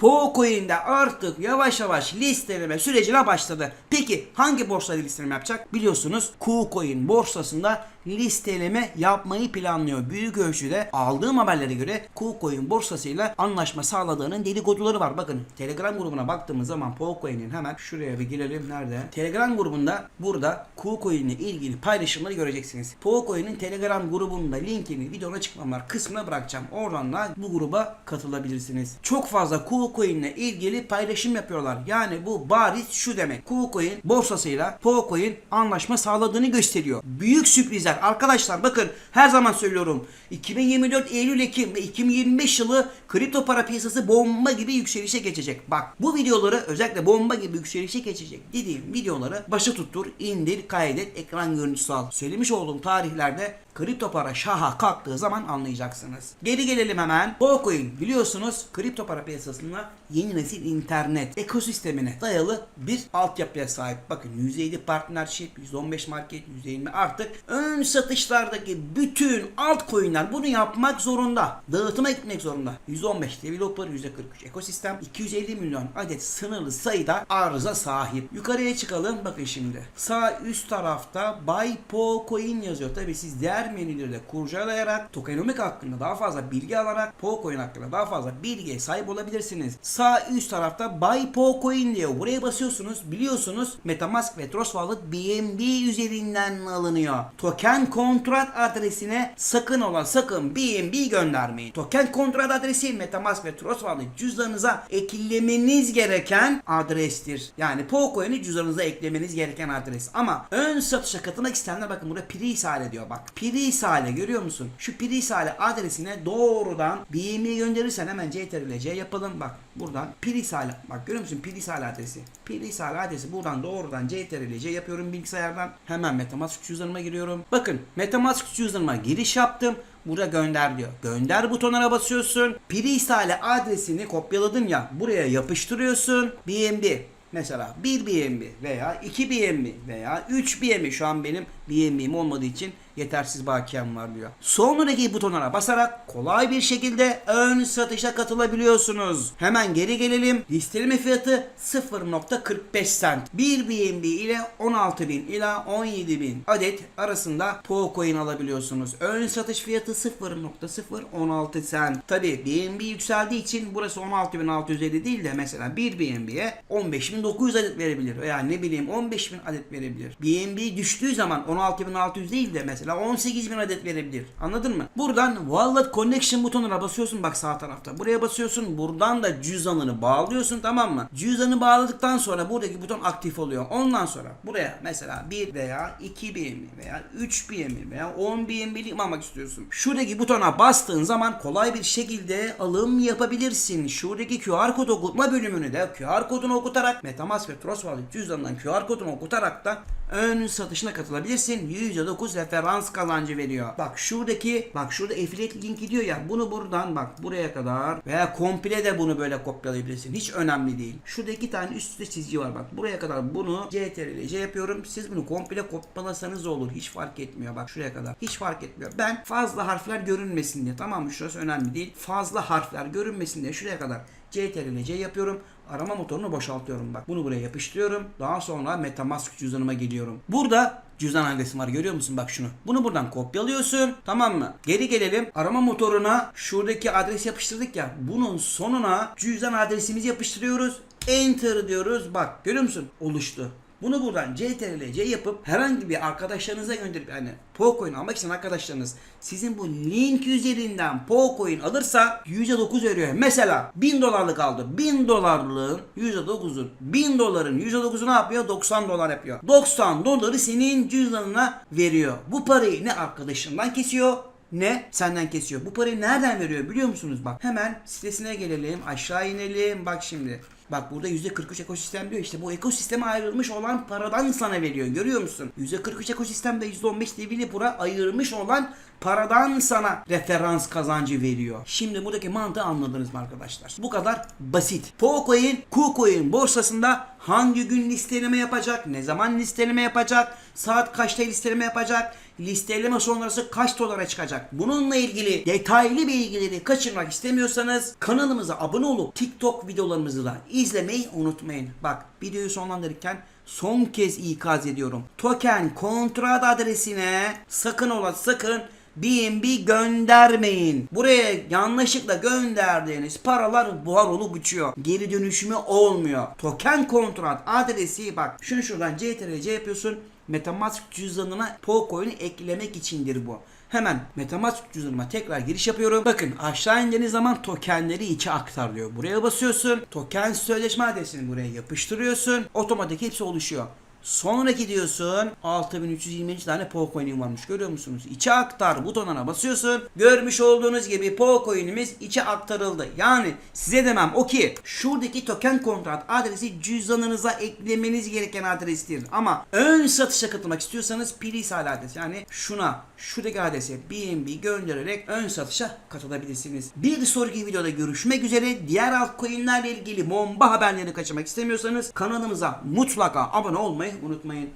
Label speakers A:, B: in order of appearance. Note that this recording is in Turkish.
A: Pocoin'de artık yavaş yavaş listeleme sürecine başladı. Peki hangi borsada listeleme yapacak? Biliyorsunuz KuCoin borsasında listeleme yapmayı planlıyor. Büyük ölçüde aldığım haberlere göre KuCoin borsasıyla anlaşma sağladığının dedikoduları var. Bakın Telegram grubuna baktığımız zaman Pocoin'in hemen şuraya bir girelim. Nerede? Telegram grubunda burada KuCoin ile ilgili paylaşımları göreceksiniz. Pocoin'in Telegram grubunda linkini videonun açıklamalar kısmına bırakacağım. Oradan da bu gruba katılabilirsiniz. Çok fazla KuCoin ile ilgili paylaşım yapıyorlar. Yani bu bariz şu demek. KuCoin borsasıyla Pocoin anlaşma sağladığını gösteriyor. Büyük sürprizler. Arkadaşlar bakın her zaman söylüyorum. 2024 Eylül Ekim ve 2025 yılı kripto para piyasası bomba gibi yükselişe geçecek. Bak bu videoları özellikle bomba gibi yükselişe geçecek dediğim videoları başa tuttur, indir, kaydet, ekran görüntüsü al. Söylemiş olduğum tarihlerde kripto para şaha kalktığı zaman anlayacaksınız. Geri gelelim hemen. Bitcoin biliyorsunuz kripto para piyasasında yeni nesil internet ekosistemine dayalı bir altyapıya sahip. Bakın %7 partnership, %15 market, %20 artık ön satışlardaki bütün altcoin'ler bunu yapmak zorunda. Dağıtıma gitmek zorunda. %15 developer, %43 ekosistem, 250 milyon adet sınırlı sayıda arıza sahip. Yukarıya çıkalım bakın şimdi. Sağ üst tarafta Buy Po Coin yazıyor. Tabi siz diğer menüleri de kurcalayarak tokenomik hakkında daha fazla bilgi alarak Po Coin hakkında daha fazla bilgiye sahip olabilirsiniz. Sağ üst tarafta Buy Po Coin diyor. Buraya basıyorsunuz. Biliyorsunuz Metamask ve Trust Wallet BNB üzerinden alınıyor. Token kontrat adresine sakın ola sakın BNB göndermeyin. Token kontrat adresi Metamask ve Trust Wallet cüzdanınıza eklemeniz gereken adrestir. Yani Pocoin'i cüzdanınıza eklemeniz gereken adres. Ama ön satışa katılmak isteyenler bakın burada Prisale diyor bak. Prisale görüyor musun? Şu Prisale adresine doğrudan BNB gönderirsen hemen CTRL-C yapalım. Bak buradan Prisale bak görüyor musun Prisale adresi. Prisale adresi buradan doğrudan CTRL-C yapıyorum bilgisayardan. Hemen Metamask cüzdanıma giriyorum. Bakın Metamask cüzdanıma giriş yaptım. Burada gönder diyor. Gönder butonuna basıyorsun. Prisale adresini kopyaladın ya. Buraya yapıştırıyorsun. BNB. Mesela 1 BNB veya 2 BNB veya 3 BNB şu an benim BNB'm olmadığı için yetersiz bakiyem var diyor. Sonraki butonuna basarak kolay bir şekilde ön satışa katılabiliyorsunuz. Hemen geri gelelim. Listeleme fiyatı 0.45 cent. 1 BNB ile 16.000 ila 17.000 adet arasında Pocoin alabiliyorsunuz. Ön satış fiyatı 0.016 cent. Tabi BNB yükseldiği için burası 16.650 değil de mesela 1 BNB'ye 15.900 adet verebilir veya ne bileyim 15.000 adet verebilir. BNB düştüğü zaman 16.600 değil de mesela 18.000 adet verebilir. Anladın mı? Buradan Wallet Connection butonuna basıyorsun bak sağ tarafta. Buraya basıyorsun. Buradan da cüzdanını bağlıyorsun tamam mı? Cüzdanı bağladıktan sonra buradaki buton aktif oluyor. Ondan sonra buraya mesela 1 veya 2 BNB veya 3 BNB veya 10 BNB'lik almak istiyorsun. Şuradaki butona bastığın zaman kolay bir şekilde alım yapabilirsin. Şuradaki QR kod okutma bölümünü de QR kodunu okutarak Metamask ve Trust Wallet cüzdanından QR kodunu okutarak da ön satışına katılabilirsin. %9 referans kazancı veriyor. Bak şuradaki bak şurada affiliate linki diyor ya bunu buradan bak buraya kadar veya komple de bunu böyle kopyalayabilirsin. Hiç önemli değil. Şurada iki tane üst üste çizgi var bak. Buraya kadar bunu CTRL C yapıyorum. Siz bunu komple kopyalasanız olur. Hiç fark etmiyor. Bak şuraya kadar. Hiç fark etmiyor. Ben fazla harfler görünmesin diye tamam mı? Şurası önemli değil. Fazla harfler görünmesin diye şuraya kadar CTRL C yapıyorum. Arama motorunu boşaltıyorum bak. Bunu buraya yapıştırıyorum. Daha sonra Metamask cüzdanıma geliyorum. Burada cüzdan adresim var görüyor musun bak şunu. Bunu buradan kopyalıyorsun tamam mı? Geri gelelim arama motoruna şuradaki adres yapıştırdık ya. Bunun sonuna cüzdan adresimizi yapıştırıyoruz. Enter diyoruz bak görüyor musun? Oluştu. Bunu buradan CTRL C yapıp herhangi bir arkadaşlarınıza gönderip yani Pocoin almak için arkadaşlarınız sizin bu link üzerinden Pocoin alırsa %9 veriyor. Mesela 1000 dolarlık aldı. 1000 dolarlığın %9'u 1000 doların %9'u ne yapıyor? 90 dolar yapıyor. 90 doları senin cüzdanına veriyor. Bu parayı ne arkadaşından kesiyor ne senden kesiyor. Bu parayı nereden veriyor biliyor musunuz? Bak hemen sitesine gelelim. Aşağı inelim. Bak şimdi. Bak burada %43 ekosistem diyor. İşte bu ekosisteme ayrılmış olan paradan sana veriyor. Görüyor musun? %43 ekosistemde %15 devili pura ayırmış olan paradan sana referans kazancı veriyor. Şimdi buradaki mantığı anladınız mı arkadaşlar? Bu kadar basit. Pocoin, KuCoin borsasında hangi gün listeleme yapacak, ne zaman listeleme yapacak, saat kaçta listeleme yapacak, listeleme sonrası kaç dolara çıkacak? Bununla ilgili detaylı bilgileri kaçırmak istemiyorsanız kanalımıza abone olup TikTok videolarımızı da izlemeyi unutmayın. Bak videoyu sonlandırırken son kez ikaz ediyorum. Token kontrat adresine sakın ola sakın BNB göndermeyin. Buraya yanlışlıkla gönderdiğiniz paralar buhar olup uçuyor. Geri dönüşümü olmuyor. Token kontrat adresi bak şunu şuradan CTRL yapıyorsun. Metamask cüzdanına Pocoin'i eklemek içindir bu. Hemen Metamask cüzdanıma tekrar giriş yapıyorum. Bakın aşağı indiğiniz zaman tokenleri içe aktar diyor. Buraya basıyorsun. Token sözleşme adresini buraya yapıştırıyorsun. Otomatik hepsi oluşuyor. Sonraki diyorsun 6320 tane Pocoin'im varmış görüyor musunuz? İçe aktar butonuna basıyorsun. Görmüş olduğunuz gibi Pocoin'imiz içe aktarıldı. Yani size demem o ki şuradaki token kontrat adresi cüzdanınıza eklemeniz gereken adrestir. Ama ön satışa katılmak istiyorsanız Pirisal adres yani şuna şuradaki adrese BNB göndererek ön satışa katılabilirsiniz. Bir sonraki videoda görüşmek üzere. Diğer altcoin'lerle ilgili bomba haberlerini kaçırmak istemiyorsanız kanalımıza mutlaka abone olmayı unutmayın.